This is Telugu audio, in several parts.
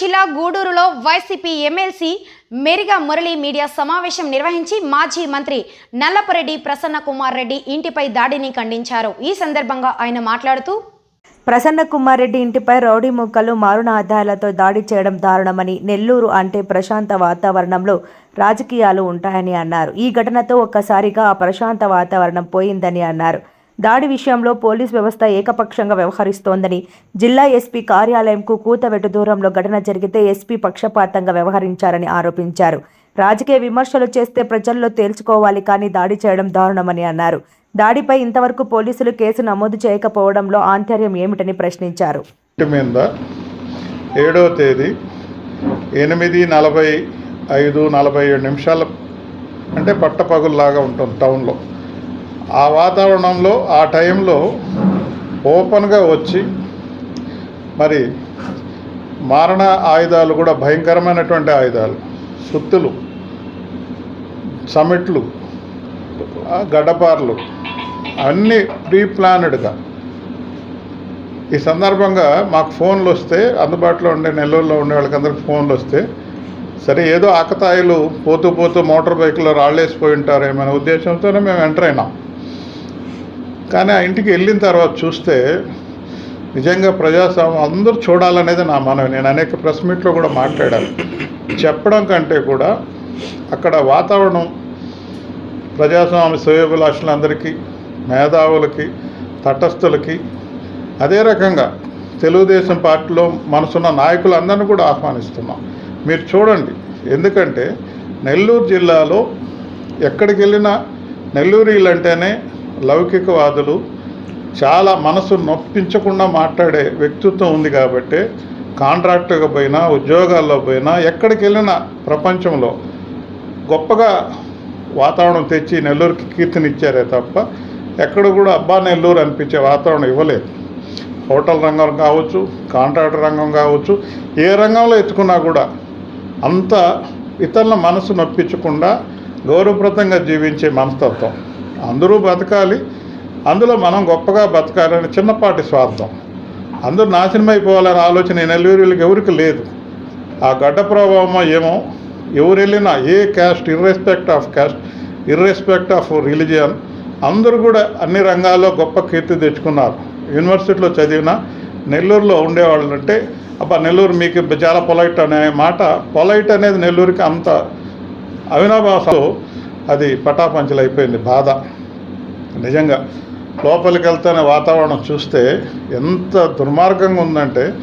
జిల్లా గూడూరులో YCP MLC Meriga Murali media సమావేశం నిర్వహించి మాజీ మంత్రి నల్లపరెడ్డి ప్రసన్న కుమార్ రెడ్డి ఇంటిపై దాడిని ఖండించారు. ఈ సందర్భంగా ఆయన మాట్లాడుతూ ప్రసన్న కుమార్ రెడ్డి ఇంటిపై రౌడీ ముక్కలు మారుణ ఆదాయాలతో దాడి చేయడం దారుణమని నెల్లూరు అంటే ప్రశాంత వాతావరణంలో రాజకీయాలు ఉంటాయని అన్నారు. ఈ ఘటనతో ఒక్కసారిగా ఆ ప్రశాంత వాతావరణం పోయిందని అన్నారు. దాడి విషయంలో పోలీస్ వ్యవస్థ ఏకపక్షంగా వ్యవహరిస్తోందని జిల్లా ఎస్పీ కార్యాలయంకు కూతవెటు దూరంలో ఘటన జరిగితే ఎస్పీ పక్షపాతంగా వ్యవహరించారని ఆరోపించారు. రాజకీయ విమర్శలు చేస్తే ప్రజల్లో తేల్చుకోవాలి కానీ దాడి చేయడం దారుణమని అన్నారు. దాడిపై ఇంతవరకు పోలీసులు కేసు నమోదు చేయకపోవడంలో ఆంతర్యం ఏమిటని ప్రశ్నించారు. ఏడో ఏడవ తేదీ ఎనిమిది నలభై ఐదు నలభై ఏడు నిమిషాల అంటే పట్టపగుల్లాగా ఉంటుంది టౌన్లో. ఆ వాతావరణంలో ఆ టైంలో ఓపెన్గా వచ్చి మరి మారణ ఆయుధాలు కూడా భయంకరమైనటువంటి ఆయుధాలు సుత్తులు సమిట్లు ఆ గడ్డపార్లు అన్నీ ప్రీ ప్లానెడ్గా ఈ సందర్భంగా మాకు ఫోన్లు వస్తే అందుబాటులో ఉండే నెల్లూరులో ఉండే వాళ్ళకందరికి ఫోన్లు వస్తే సరే ఏదో ఆకతాయిలు పోతూ పోతూ మోటార్ బైక్లో రాళ్ళేసిపోయి ఉంటారేమనే ఉద్దేశంతోనే మేము ఎంటర్ అయినాం. కానీ ఆ ఇంటికి వెళ్ళిన తర్వాత చూస్తే నిజంగా ప్రజాస్వామ్యం అందరూ చూడాలనేది నా మనవి. నేను అనేక ప్రెస్ మీట్లో కూడా మాట్లాడాను. చెప్పడం కంటే కూడా అక్కడ వాతావరణం ప్రజాస్వామ్య శ్రేయోభిలాషులందరికీ మేధావులకి తటస్థులకి అదే రకంగా తెలుగుదేశం పార్టీలో మనసున్న నాయకులందరినీ కూడా ఆహ్వానిస్తున్నాం. మీరు చూడండి ఎందుకంటే నెల్లూరు జిల్లాలో ఎక్కడికి వెళ్ళినా నెల్లూరీలంటేనే లౌకికవాదులు చాలా మనసు నొప్పించకుండా మాట్లాడే వ్యక్తిత్వం ఉంది కాబట్టి కాంట్రాక్టుగా పోయినా ఉద్యోగాల్లో పోయినా ఎక్కడికి వెళ్ళినా ప్రపంచంలో గొప్పగా వాతావరణం తెచ్చి నెల్లూరుకి కీర్తినిచ్చారే తప్ప ఎక్కడ కూడా అబ్బా నెల్లూరు అనిపించే వాతావరణం ఇవ్వలేదు. హోటల్ రంగం కావచ్చు కాంట్రాక్టర్ రంగం కావచ్చు ఏ రంగంలో ఎత్తుకున్నా కూడా అంత ఇతరుల మనసు నొప్పించకుండా గౌరవప్రదంగా జీవించే మనస్తత్వం. అందరూ బతకాలి. అందులో మనం గొప్పగా బతకాలని చిన్నపాటి స్వార్థం. అందరూ నాశనం ఆలోచన ఈ నెల్లూరులకి ఎవరికి లేదు. ఆ గడ్డ ప్రభావమో ఏమో ఎవరు వెళ్ళినా ఏ caste irrespective of caste irrespective of religion అందరూ కూడా అన్ని రంగాల్లో గొప్ప కీర్తి తెచ్చుకున్నారు. యూనివర్సిటీలో చదివిన నెల్లూరులో ఉండేవాళ్ళు అంటే అబ్బా నెల్లూరు మీకు చాలా పొలైట్ అనే మాట పొలైట్ అనేది నెల్లూరుకి అంత అవినాభాసం. అది పటాపంచలు అయిపోయింది బాధ. నిజంగా లోపలికి వెళ్తేనే వాతావరణం చూస్తే ఎంత దుర్మార్గంగా ఉందంటే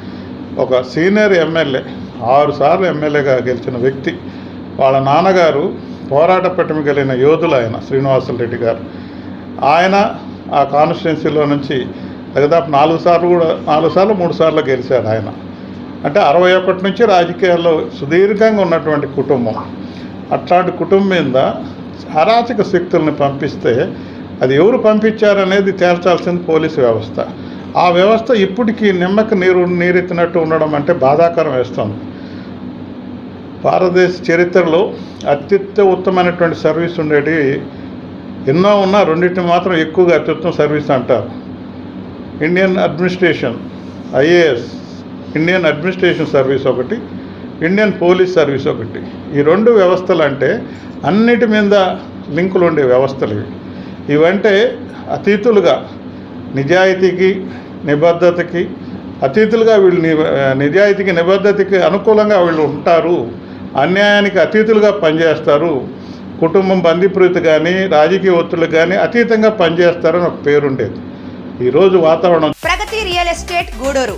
ఒక సీనియర్ ఎమ్మెల్యే ఆరుసార్లు ఎమ్మెల్యేగా గెలిచిన వ్యక్తి వాళ్ళ నాన్నగారు పోరాట పట్టుమ కలిగిన యోధులు ఆయన శ్రీనివాసరెడ్డి గారు. ఆయన ఆ కాన్స్టిట్యున్సీలో నుంచి దాదాపు నాలుగు సార్లు కూడా నాలుగు సార్లు మూడు సార్లు గెలిచారు ఆయన. అంటే అరవై ఒకటి నుంచి రాజకీయాల్లో సుదీర్ఘంగా ఉన్నటువంటి కుటుంబం. అట్లాంటి కుటుంబం మీద అరాచక శక్తులను పంపిస్తే అది ఎవరు పంపించారనేది తేల్చాల్సింది పోలీసు వ్యవస్థ. ఆ వ్యవస్థ ఇప్పటికీ నిమ్మకి నీరు నీరెత్తినట్టు ఉండడం అంటే బాధాకరం వేస్తుంది భారతదేశ చరిత్రలో అత్యుత్త ఉత్తమైనటువంటి సర్వీస్ ఉండేటి ఎన్నో ఉన్నా రెండింటిని మాత్రం ఎక్కువగా అత్యుత్తమ సర్వీస్ అంటారు. Indian administration IAS Indian administration service ఒకటి ఇండియన్ పోలీస్ సర్వీస్ ఒకటి. ఈ రెండు వ్యవస్థలు అంటే అన్నిటి మీద లింకులు ఉండే వ్యవస్థలు ఇవి. ఇవంటే అతీతులుగా నిజాయితీకి నిబద్ధతకి అతీతులుగా వీళ్ళు ని నిజాయితీకి నిబద్ధతకి అనుకూలంగా వీళ్ళు ఉంటారు. అన్యాయానికి అతీతులుగా పనిచేస్తారు. కుటుంబం బందీప్రీతి కానీ రాజకీయ ఒత్తులు కానీ అతీతంగా పనిచేస్తారని ఒక పేరుండేది. ఈరోజు వాతావరణం Pragati real estate Gudur.